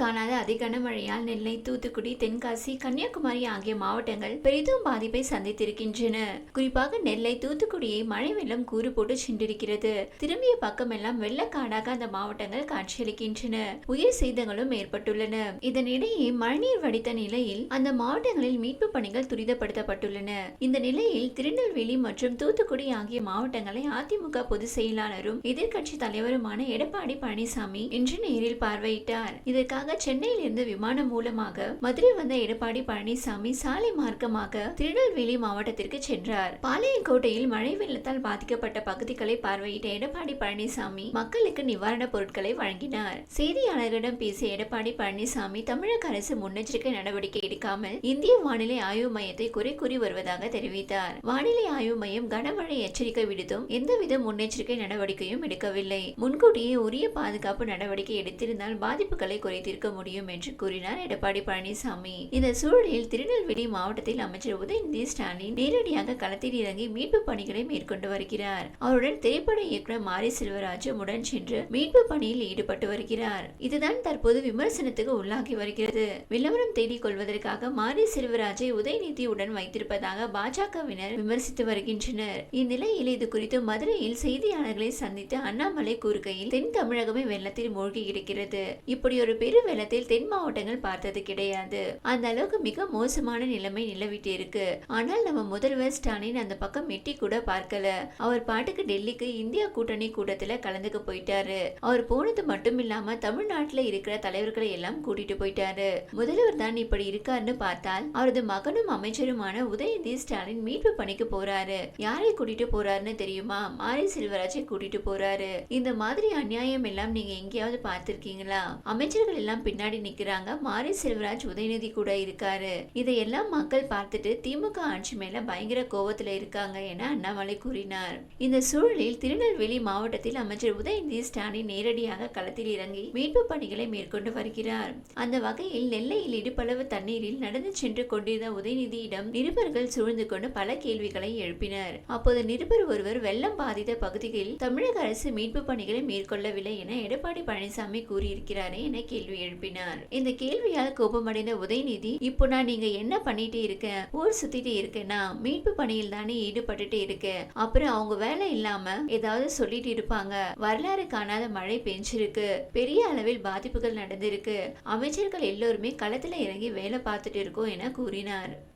காணாத அதிகன மழையால் நெல்லை தூத்துக்குடி தென்காசி கன்னியாகுமரி ஆகிய மாவட்டங்கள் பெரிதும் பாதிப்பை சந்தித்திருக்கின்றன. குறிப்பாக நெல்லை தூத்துக்குடியை மழை வெள்ளம் கூறு போட்டு சென்றிருக்கிறது. திரும்பிய பக்கமெல்லாம் வெள்ளக்காடாக அந்த மாவட்டங்கள் காட்சியளிக்கின்றன. உயிர் சேதங்களும் ஏற்பட்டுள்ளன. இதனிடையே மழைநீர் வடித்த நிலையில் அந்த மாவட்டங்களில் மீட்பு பணிகள் துரிதப்படுத்தப்பட்டுள்ளன. இந்த நிலையில் திருநெல்வேலி மற்றும் தூத்துக்குடி ஆகிய மாவட்டங்களை அதிமுக பொதுச் செயலாளரும் எதிர்க்கட்சி தலைவருமான எடப்பாடி பழனிசாமி இன்று நேரில் பார்வையிட்டார். இதற்காக சென்னையில் இருந்து விமானம் மூலமாக மதுரை வந்த எடப்பாடி பழனிசாமி சாலை மார்க்கமாக திருநெல்வேலி மாவட்டத்திற்கு சென்றார். பாளையங்கோட்டையில் மழை வெள்ளத்தால் பாதிக்கப்பட்ட பகுதிகளை பார்வையிட்ட எடப்பாடி பழனிசாமி மக்களுக்கு நிவாரணப் பொருட்களை வழங்கினார். செய்தியாளர்களிடம் பேசிய எடப்பாடி பழனிசாமி தமிழக அரசு முன்னெச்சரிக்கை நடவடிக்கை எடுக்காமல் இந்திய வானிலை ஆய்வு மையத்தை குறை கூறி வருவதாக தெரிவித்தார். வானிலை ஆய்வு மையம் கனமழை எச்சரிக்கை விடுத்தும் எந்தவித முன்னெச்சரிக்கை நடவடிக்கையும் எடுக்கவில்லை. முன்கூட்டியே உரிய பாதுகாப்பு நடவடிக்கை எடுத்திருந்தால் பாதிப்புகளை இருக்க முடியும் என்று கூறினார் எடப்பாடி பழனிசாமி. இந்த சூழலில் திருநெல்வேலி மாவட்டத்தில் அமைச்சர் உதயநிதி ஸ்டாலின் நேரடியாக களத்தில் இறங்கி மீட்பு பணிகளை மேற்கொண்டு வருகிறார். அவருடன் திரைப்பட இயக்குனர் மாரி செல்வராஜும் உடன் சென்று மீட்பு பணியில் ஈடுபட்டு வருகிறார். இதுதான் தற்போது விமர்சனத்துக்கு உள்ளாகி வருகிறது. விளம்பரம் தேடிக் கொள்வதற்காக மாரி செல்வராஜை உதயநிதியுடன் வைத்திருப்பதாக பாஜகவினர் விமர்சித்து வருகின்றனர். இந்நிலையில் இது குறித்து மதுரையில் செய்தியாளர்களை சந்தித்து அண்ணாமலை கூறுகையில் தென் தமிழகமே வெள்ளத்தில் மூழ்கி இருக்கிறது இப்படி ஒரு பெரு வெள்ளத்தில் தென் மாவட்டங்கள் பார்த்தது கிடையாது. அந்த அளவுக்கு மிக மோசமான நிலைமை நிலவிட்டு இருக்கு ஆனால் நம்ம முதல்வர் ஸ்டாலின் அந்த பக்கம் எட்டி கூட பார்க்கல. அவர் பாட்டுக்கு டெல்லிக்கு இந்தியா கூட்டணி கூட்டத்துல கலந்துக்க போயிட்டாரு. அவர் போனது மட்டும் இல்லாம தமிழ்நாட்டுல இருக்கிற தலைவர்களை எல்லாம் கூட்டிட்டு போயிட்டாரு. முதல்வர் தான் இப்படி இருக்காருன்னு பார்த்தால் அவரது மகனும் அமைச்சருமான உதயநிதி ஸ்டாலின் மீட்பு பணிக்கு போறாரு. யாரை கூட்டிட்டு போறாருன்னு தெரியுமா? மாரி செல்வராஜை கூட்டிட்டு போறாரு. இந்த மாதிரி அநியாயம் எல்லாம் நீங்க எங்கேயாவது பார்த்திருக்கீங்களா? அமைச்சர்கள் எல்லாம் பின்னாடி நிக்கிறாங்க. மாரி செல்வராஜ் உதயநிதி கூட இருக்காரு. இதையெல்லாம் மக்கள் பார்த்துட்டு திமுக ஆட்சி மேல பயங்கர கோபத்துல இருக்காங்க என அண்ணாமலை கூறினார். இந்த சூழலில் திருநெல்வேலி மாவட்டத்தில் அமைச்சர் உதயநிதி ஸ்டாலின் நேரடியாக களத்தில் இறங்கி மீட்பு பணிகளை மேற்கொண்டு வருகிறார். அந்த வகையில் நெல்லையில் இடுப்பளவு தண்ணீரில் நடந்து சென்று கொண்டிருந்த உதயநிதியிடம் நிருபர்கள் சூழ்ந்து கொண்டு பல கேள்விகளை எழுப்பினர். அப்போது நிருபர் ஒருவர் வெள்ளம் பாதித்த பகுதிகளில் தமிழக அரசு மீட்பு பணிகளை மேற்கொள்ளவில்லை என எடப்பாடி பழனிசாமி கூறியிருக்கிறாரே என கேள்வி எழுப்பினார். இந்த கேள்வியால் கோபமடைந்த உதயநிதி இப்போ நான் நீங்க என்ன பண்ணிட்டு இருக்க? ஊர் சுத்திட்டு இருக்கேன்னா மீட்பு பணியில் தானே ஈடுபட்டுட்டு இருக்க? அப்புறம் அவங்க வேலை இல்லாம ஏதாவது சொல்லிட்டு இருப்பாங்க. வரலாறு காணாத மழை பெஞ்சிருக்கு. பெரிய அளவில் பாதிப்புகள் நடந்திருக்கு. அமைச்சர்கள் எல்லோருமே களத்துல இறங்கி வேலை பார்த்துட்டு இருக்கோம் என கூறினார்.